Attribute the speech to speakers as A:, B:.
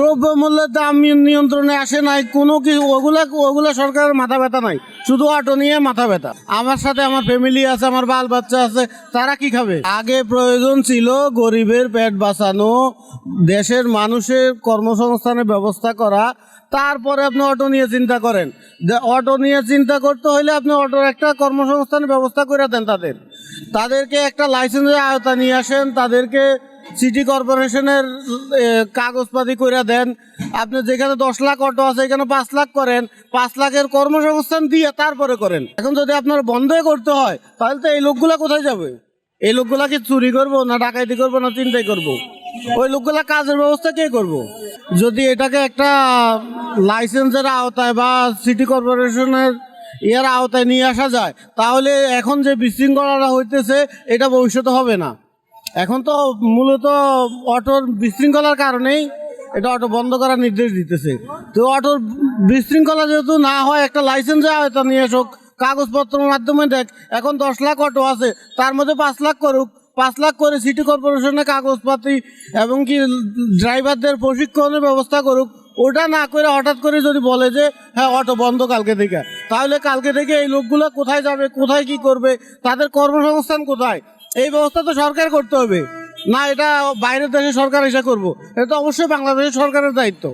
A: দ্রব্যমূল্যের দাম নিয়ন্ত্রণে আসে নাই, কোনো কিছু, ওগুলা ওগুলা সরকারের মাথা ব্যথা নাই। শুধু অটো নিয়ে মাথা ব্যথা। আমার সাথে আমার ফ্যামিলি আছে, আমার বাল বাচ্চা আছে, তারা কি খাবে? আগে প্রয়োজন ছিল গরিবের পেট বাঁচানো, দেশের মানুষের কর্মসংস্থানের ব্যবস্থা করা, তারপরে আপনি অটো নিয়ে চিন্তা করেন। অটো নিয়ে চিন্তা করতে হলে আপনি অটোর একটা কর্মসংস্থানের ব্যবস্থা করে দেন তাদের। তাদেরকে একটা লাইসেন্সের আওতা নিয়ে আসেন, তাদেরকে সিটি কর্পোরেশনের কাগজপাতি করে দেন। আপনি যেখানে দশ লাখ অটো আছে, এখানে পাঁচ লাখ করেন। পাঁচ লাখের কর্মসংস্থান দিয়ে তারপরে করেন। এখন যদি আপনার বন্ধই করতে হয়, তাহলে তো এই লোকগুলা কোথায় যাবে? এই লোকগুলা কি চুরি করব, না ডাকাইতি করব, না চিন্তাই করব? ওই লোকগুলা কাজের ব্যবস্থা কে করব? যদি এটাকে একটা লাইসেন্সের আওতায় বা সিটি কর্পোরেশনের ইয়ার আওতায় নিয়ে আসা যায়, তাহলে এখন যে বিশৃঙ্খলাটা হইতেছে, এটা ভবিষ্যতে হবে না। এখন তো মূলত অটোর বিশৃঙ্খলার কারণেই এটা অটো বন্ধ করার নির্দেশ দিতেছে। তো অটোর বিশৃঙ্খলা যেহেতু না হয়, একটা লাইসেন্সে আয়তা নিয়ে আসুক, কাগজপত্রের মাধ্যমে দেখ, এখন দশ লাখ অটো আছে, তার মধ্যে পাঁচ লাখ করুক, পাঁচ লাখ করে সিটি কর্পোরেশনের কাগজপাতি এবং কি ড্রাইভারদের প্রশিক্ষণের ব্যবস্থা করুক, ওটা না করে হঠাৎ করে যদি বলে যে হ্যাঁ অটো বন্ধ কালকে থেকে। তাহলে কালকে থেকে এই লোকগুলো কোথায় যাবে, কোথায় কি করবে, তাদের কর্মসংস্থান কোথায়? এই ব্যবস্থা তো সরকার করতে হবে। না, এটা বাইরের দেশে সরকার এসে করব। এটা তো অবশ্যই বাংলাদেশের সরকারের দায়িত্ব।